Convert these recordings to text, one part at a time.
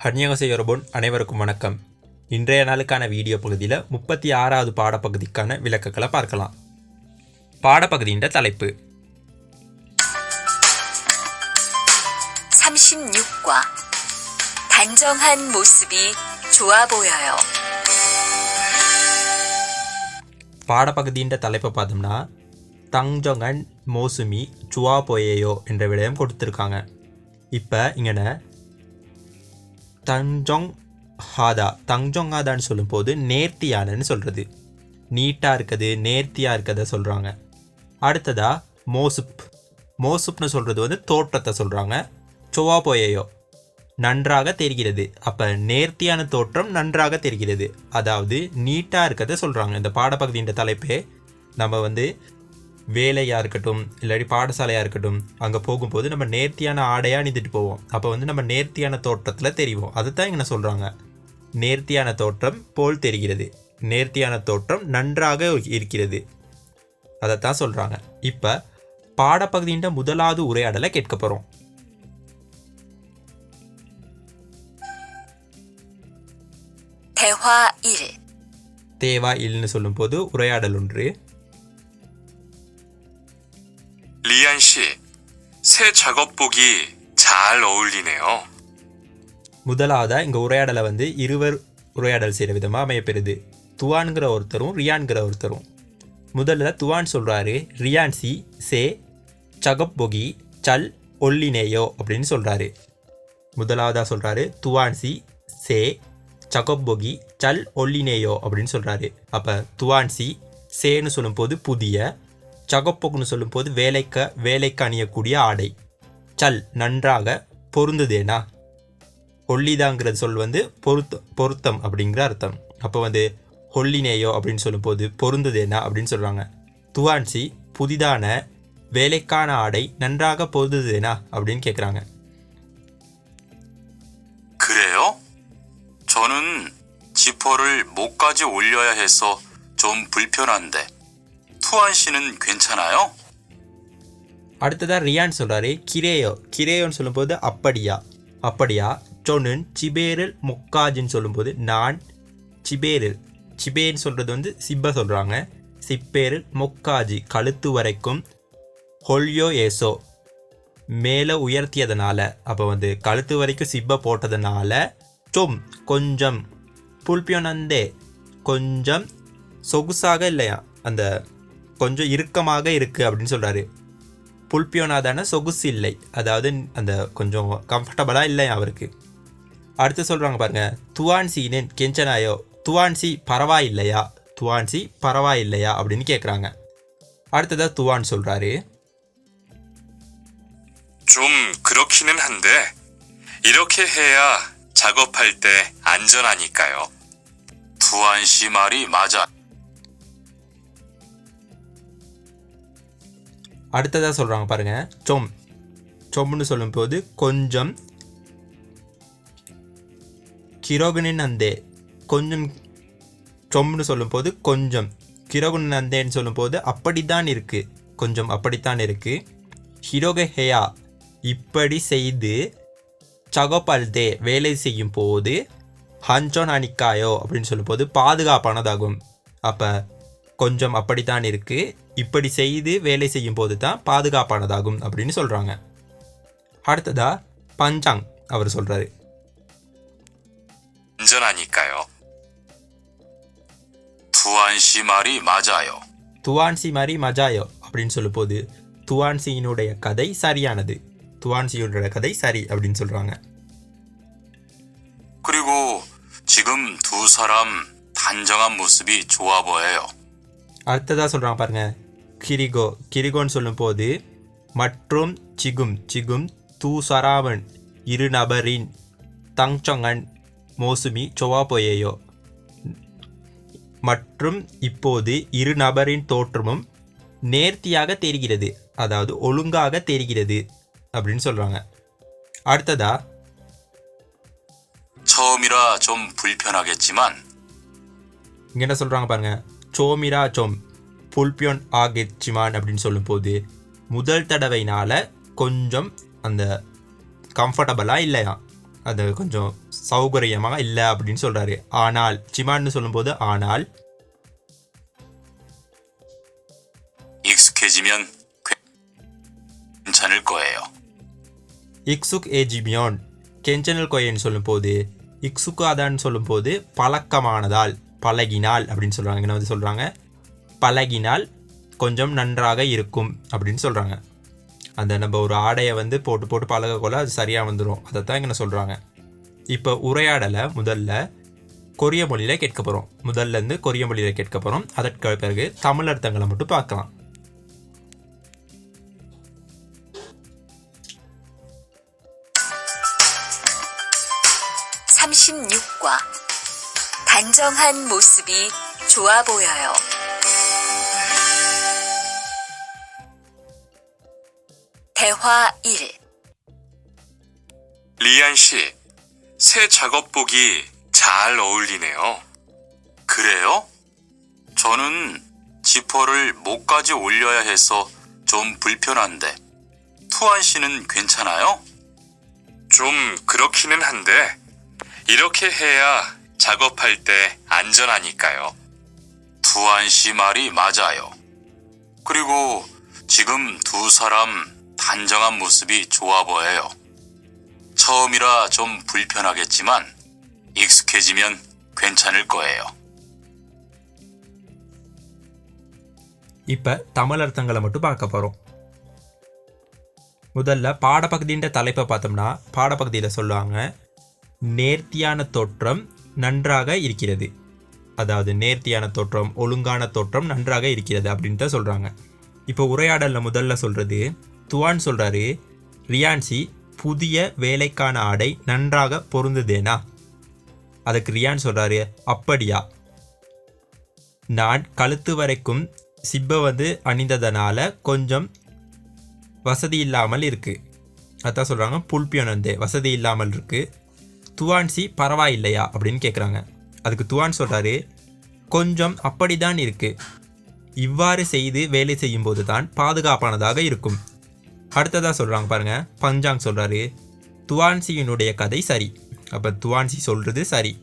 ஹன்யகசை யொரபோன் அனைவருக்கும் வணக்கம் இன்றைய நாளுக்கான வீடியோ பகுதியில் முப்பத்தி ஆறாவது பாடப்பகுதிக்கான விளக்கங்களை பார்க்கலாம் பாடப்பகுதியின் தலைப்பு 36과 단정한 모습이 좋아 보여요. பாடப்பகுதியின் தலைப்பை பார்த்தோம்னா தங்ஜொங்கன் மோசுமி சுவா போயேயோ என்ற விடயம் கொடுத்துருக்காங்க இப்போ இங்கன தஞ்சோங் ஹாதா தஞ்சோங் ஹாதான்னு சொல்லும்போது நேர்த்தியானன்னு சொல்கிறது நீட்டாக இருக்குது நேர்த்தியாக இருக்கதை சொல்கிறாங்க அடுத்ததா மோசுப். மோசுப்னு சொல்கிறது வந்து தோற்றத்தை சொல்கிறாங்க சுவா போயையோ. நன்றாக தெரிகிறது. அப்போ நேர்த்தியான தோற்றம் நன்றாக தெரிகிறது. அதாவது நீட்டாக இருக்கிறத சொல்கிறாங்க இந்த பாடப்பகுதியின் தலைப்பே நம்ம வந்து வேலையாக இருக்கட்டும் இல்லாட்டி பாடசாலையாக இருக்கட்டும் அங்கே போகும்போது நம்ம நேர்த்தியான ஆடையாக அணிந்துட்டு போவோம். அப்போ வந்து நம்ம நேர்த்தியான தோற்றத்தில் தெரிவோம். அதுதான் இங்கே சொல்கிறாங்க நேர்த்தியான தோற்றம் போல் தெரிகிறது. நேர்த்தியான தோற்றம் நன்றாக இருக்கிறது. அதைத்தான் சொல்கிறாங்க இப்போ பாடப்பகுதியின் முதலாவது உரையாடலை கேட்க போகிறோம் 대화 1. தேவா இல்லைன்னு சொல்லும்போது உரையாடல் ஒன்று. 리안 씨, 새 작업복이 잘 어울리네요. முதலாவதாக இங்கே உரையாடலை வந்து இருவர் உரையாடல் செய்கிற விதமாக அமையப்பெறுது துவான்கிற ஒருத்தரும் ரியான்கிற ஒருத்தரும் முதல்ல துவான் சொல்கிறாரு ரியான்சி சே சகப்பொகி சல் ஒல்லினேயோ அப்படின்னு சொல்கிறாரு முதலாவதாக சொல்கிறாரு துவான்சி சே சகப்பொகி சல் ஒல்லினேயோ அப்படின்னு சொல்கிறாரு அப்போ துவான்சி சேன்னு சொல்லும்போது புதிய சகப்பொகுன்னு சொல்லும்போது வேலைக்க வேலைக்கு அணியக்கூடிய ஆடை சல் நன்றாக பொருந்துதேனா ஒல்லிதாங்கிறது சொல் வந்து பொருத்த பொருத்தம் அப்படிங்கிற அர்த்தம் அப்போ வந்து ஹொல்லினேயோ அப்படின்னு சொல்லும்போது பொருந்துதேனா அப்படின்னு சொல்கிறாங்க துவான்சி புதிதான வேலைக்கான ஆடை நன்றாக பொருந்துதேனா அப்படின்னு கேட்குறாங்க 그래요? 저는 지퍼를 목까지 올려야 해서 좀 불편한데 투안 씨는 괜찮아요? அடுத்ததாக ரியான் சொல்கிறாரு கிரேயோ கிரேயோன்னு சொல்லும்போது அப்படியா அப்படியா சொன்னு சிபேரில் மொக்காஜின்னு சொல்லும்போது நான் சிபேரில் சிபேர்னு சொல்கிறது வந்து சிப்ப சொல்கிறாங்க சிப்பேரில் மொக்காஜி கழுத்து வரைக்கும் ஹொல்யோ ஏசோ மேலே உயர்த்தியதுனால அப்போ வந்து கழுத்து வரைக்கும் சிப்ப போட்டதுனால சொம் கொஞ்சம் புல்பியோனந்தே கொஞ்சம் சொகுசாக இல்லையா அந்த கொஞ்சம் இறுக்கமாக இருக்குது அப்படின்னு சொல்கிறாரு புல்பியோனாதான சொகுசு இல்லை அதாவது அந்த கொஞ்சம் கம்ஃபர்டபுளாக இல்லை அவருக்கு அடுத்து சொல்கிறாங்க பாருங்க துவான்சினேன் கெஞ்சனாயோ துவான்சி பரவாயில்லையா துவான்சி பரவாயில்லையா அப்படின்னு கேட்குறாங்க அடுத்ததாக துவான் சொல்கிறாரு 좀 그렇기는 한데 이렇게 해야 작업할 때 안전하니까요. 투안 씨 말이 맞아. அடுத்ததாக சொல்கிறாங்க பாருங்கள் சொம். சொம்னு சொல்லும்போது கொஞ்சம் கிரோகுனின் அந்தே கொஞ்சம் சொம்னு சொல்லும்போது கொஞ்சம். கிரோகுனின் அந்தேன்னு சொல்லும்போது அப்படித்தான் இருக்குது கொஞ்சம் அப்படித்தான் இருக்குது ஹிரோக ஹேயா. இப்படி செய்து சகோபல்தே வேலை செய்யும் போது ஹஞ்சோன் அணிக்காயோ அப்படின்னு சொல்லும்போது பாதுகாப்பானதாகும். அப்போ கொஞ்சம் அப்படித்தான் இருக்குது இப்படி செய்து வேலை செய்யும் போது தான் பாதுகாப்பானதாகும் அப்படின்னு சொல்கிறாங்க அடுத்ததா பஞ்சாங் அவர் சொல்கிறாரு 안전하니까요. 투안 씨 말이 맞아요. துவான்சி மாதிரி மஜாயோ அப்படின்னு சொல்லும்போது துவான்சியினுடைய கதை சரியானது துவான்சியினுடைய கதை சரி அப்படின்னு சொல்கிறாங்க 그리고 지금 두 사람 단정한 모습이 좋아 보여요. அடுத்ததாக சொல்கிறாங்க பாருங்க கிரிகோ கிரிகோன்னு சொல்லும்போது மற்றும் சிகும் சிகும் தூ சராவன் இரு நபரின் தங்சொங்கன் மோசுமி சொவா போயேயோ மற்றும் இப்போது இரு நபரின் தோற்றமும் நேர்த்தியாக தெரிகிறது அதாவது ஒழுங்காக தெரிகிறது அப்படின்னு சொல்கிறாங்க அடுத்ததா 처음이라 좀 불편하겠지만 இங்கே என்ன சொல்கிறாங்க பாருங்க சோமிரா சோம் புல்பியோன் ஆகிச்சிமான் அப்படின்னு சொல்லும்போது முதல் தடவைனால கொஞ்சம் அந்த கம்ஃபர்டபுளாக இல்லையா அது கொஞ்சம் சௌகரியமாக இல்லை அப்படின்னு சொல்கிறாரு ஆனால் சிமான்னு சொல்லும்போது ஆனால் 익숙해지면 괜찮을 거예요. இக்சுக் ஏஜிபியான் கெஞ்சனல் கொயன்னு சொல்லும்போது இக்சுகாதான்னு சொல்லும்போது பழக்கமானதால் பழகினால் அப்படின்னு சொல்கிறாங்க என்ன வந்து சொல்கிறாங்க பழகினால் கொஞ்சம் நன்றாக இருக்கும் அப்படின்னு சொல்கிறாங்க அந்த நம்ம ஒரு ஆடையை வந்து போட்டு போட்டு பழகக்குள்ள அது சரியாக வந்துடும் அதை தான் இங்கே சொல்கிறாங்க இப்போ உரையாடலை முதல்ல கொரிய மொழியில் கேட்க போகிறோம் முதல்ல இருந்து கொரிய மொழியில் கேட்க போகிறோம் அதற்கு பிறகு தமிழ் அர்த்தங்களை மட்டும் பார்க்கலாம். 단정한 모습이 좋아 보여요. 대화 1. 리안 씨, 새 작업복이 잘 어울리네요. 그래요? 저는 지퍼를 목까지 올려야 해서 좀 불편한데, 투안 씨는 괜찮아요? 좀 그렇기는 한데, 이렇게 해야 작업할 때 안전하니까요. 투안 씨 말이 맞아요. 그리고 지금 두 사람 단정한 모습이 좋아 보여요. 처음이라 좀 불편하겠지만 익숙해지면 괜찮을 거예요. இப்போ தமிழ் அர்த்தங்களை மட்டும் பார்க்க போகிறோம் முதல்ல பாடப்பகுதின்ற தலைப்பை பார்த்தோம்னா பாடப்பகுதியில் சொல்லுவாங்க நேர்த்தியான தோற்றம் நன்றாக இருக்கிறது. அதாவது நேர்த்தியான தோற்றம் ஒழுங்கான தோற்றம் நன்றாக இருக்கிறது அப்படின்ட்டு தான் சொல்கிறாங்க இப்போ உரையாடலில் முதல்ல சொல்கிறது துவான் சொல்கிறாரு ரியான்சி புதிய வேலைக்கான ஆடை நன்றாக பொருந்துதேனா? அதுக்கு ரியான் சொல்கிறாரு அப்படியா? நான் கழுத்து வரைக்கும் சிப்பை வந்து அணிந்ததனால கொஞ்சம் வசதி இல்லாமல் இருக்குது அதான் சொல்கிறாங்க புல்பியோனந்தே வசதி இல்லாமல் இருக்குது துவான்சி பரவாயில்லையா அப்படின்னு கேட்குறாங்க அதுக்கு துவான் சொல்கிறாரு கொஞ்சம் அப்படிதான் இருக்குது இவ்வாறு செய்து வேலை செய்யும்போது தான் பாதுகாப்பானதாக இருக்கும். அடுத்ததாக சொல்கிறாங்க பாருங்கள் பஞ்சாங் சொல்கிறாரு துவான்சியினுடைய கதை சரி. அப்போ துவான்சி சொல்கிறது சரி.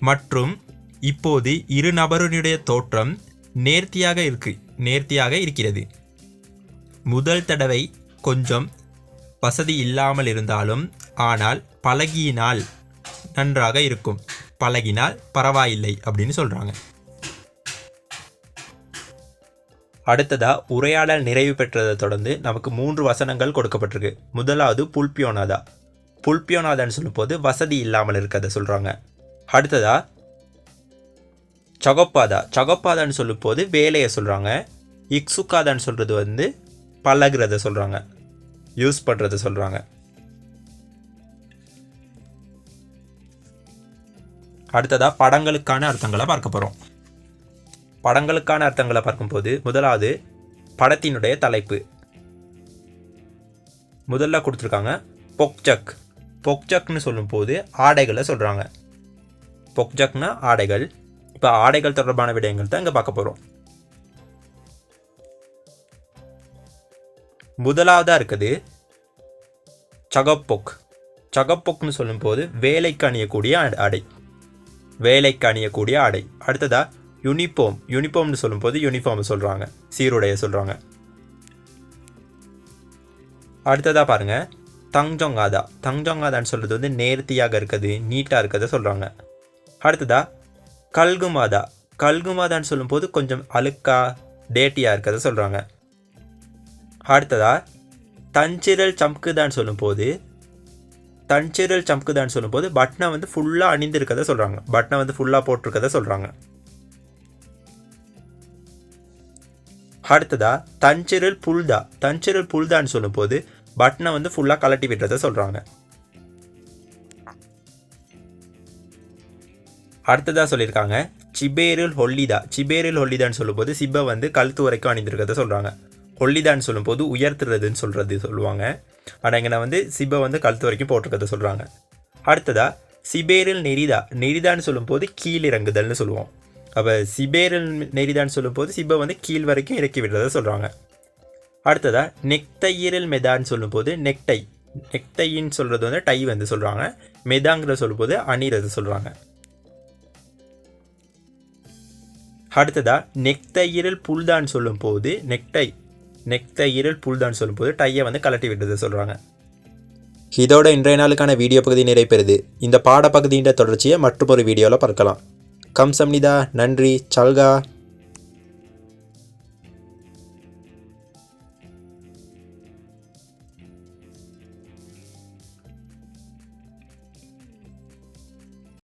மற்றும் இப்போது இரு நபருடைய தோற்றம் நேர்த்தியாக இருக்கு நேர்த்தியாக இருக்கிறது. முதல் தடவை கொஞ்சம் வசதி இல்லாமல் இருந்தாலும் ஆனால் பழகினால் நன்றாக இருக்கும். பழகினால் பரவாயில்லை அப்படின்னு சொல்கிறாங்க அடுத்ததா உரையாடல் நிறைவு பெற்றதை தொடர்ந்து நமக்கு மூன்று வசனங்கள் கொடுக்கப்பட்டிருக்கு. முதலாவது புல்பியோனாதா புல்பியோனாதான்னு சொல்லும்போது வசதி இல்லாமல் இருக்கிறத சொல்கிறாங்க அடுத்ததா சகப்பாதா. சகப்பாதான்னு சொல்லும்போது வேலையை சொல்கிறாங்க இக்சுக்காதான்னு சொல்கிறது வந்து பழகிறத சொல்கிறாங்க யூஸ் பண்ணுறத சொல்கிறாங்க அடுத்ததாக படங்களுக்கான அர்த்தங்களை பார்க்க போகிறோம் படங்களுக்கான அர்த்தங்களை பார்க்கும்போது முதலாவது படத்தினுடைய தலைப்பு. முதல்ல கொடுத்துருக்காங்க பொக்சக் பொக்சக்னு சொல்லும்போது ஆடைகளை சொல்கிறாங்க பொக்ஜக்னா ஆடைகள். இப்போ ஆடைகள் தொடர்பான விடயங்கள் தான் இங்கே பார்க்க போகிறோம் முதலாவதாக இருக்குது சகப்பொக். சகப்பொக்னு சொல்லும்போது வேலைக்கு அணியக்கூடிய ஆடை. வேலைக்கு அணியக்கூடிய ஆடை. அடுத்ததாக யூனிஃபார்ம் யூனிஃபார்ம்னு சொல்லும்போது யூனிஃபார்ம் சொல்கிறாங்க சீருடைய சொல்கிறாங்க அடுத்ததாக பாருங்கள் தங்ஜொங்காதா தங்ஜொங்காதான்னு சொல்கிறது வந்து நேர்த்தியாக இருக்குது நீட்டாக இருக்கிறத சொல்கிறாங்க அடுத்ததா கல்குமாதா. கல்குமாதான்னு சொல்லும்போது கொஞ்சம் அழுக்கா டேட்டியாக இருக்கிறத சொல்கிறாங்க அடுத்ததா தஞ்சிரல் சம்குதான்னு சொல்லும்போது தஞ்சிரல் சம்குதான்னு சொல்லும்போது பட்டனை வந்து ஃபுல்லாக அணிந்திருக்கதை சொல்கிறாங்க பட்னா வந்து ஃபுல்லாக போட்டிருக்கதை சொல்கிறாங்க அடுத்ததா தஞ்சிரல் புல்தா. தஞ்சிரல் புல்தான்னு சொல்லும்போது பட்டனை வந்து ஃபுல்லாக கலட்டி விடுறதை சொல்கிறாங்க அடுத்ததாக சொல்லியிருக்காங்க சிபேரில் ஹொல்லிதா. சிபேரில் ஹொல்லிதான்னு சொல்லும்போது சிப்பை வந்து கழுத்து வரைக்கும் அணிந்திருக்கிறத சொல்கிறாங்க ஹொல்லிதான்னு சொல்லும்போது உயர்த்துறதுன்னு சொல்கிறது சொல்லுவாங்க. அடங்கின வந்து சிப்பை வந்து கழுத்து வரைக்கும் போட்டிருக்கிறத சொல்கிறாங்க அடுத்ததாக சிபேரில் நெரிதா. நெரிதான்னு சொல்லும்போது கீழ் இறங்குதல்னு சொல்லுவோம். அப்போ சிபேரில் நெரிதான்னு சொல்லும்போது சிப்பை வந்து கீழ் வரைக்கும் இறக்கி விடுறத சொல்கிறாங்க அடுத்ததாக நெக்தையிரல் மெதான்னு சொல்லும்போது நெக்டை நெக்தைன்னு சொல்கிறது வந்து டை வந்து சொல்கிறாங்க மெதாங்கிற சொல்லும்போது அணிறது சொல்கிறாங்க அடுத்ததாக நெக்தையிரல் புல்தான் சொல்லும்போது நெக்டை நெக்தையிரல் புல்தான் சொல்லும்போது டையை வந்து கலட்டி விடுறது சொல்கிறாங்க இதோட இன்றைய நாளுக்கான வீடியோ பகுதி நிறைப்பெறுது இந்த பாடப்பகுதியின் தொடர்ச்சியை மற்றொரு வீடியோவில் பார்க்கலாம். கம் சம்னிதா நன்றி சல்கா.